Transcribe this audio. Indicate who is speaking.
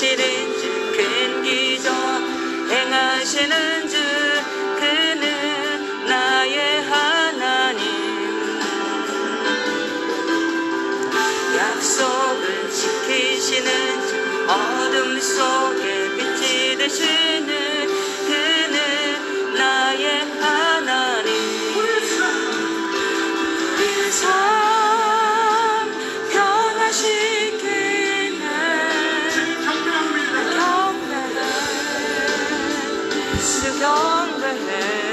Speaker 1: 이루시는 주큰 기적 행하시는 주 그는 나의 하나님. 약속을 지키시는 주 어둠 속에 빛이 되시는 그는 나의 하나님. on the hill.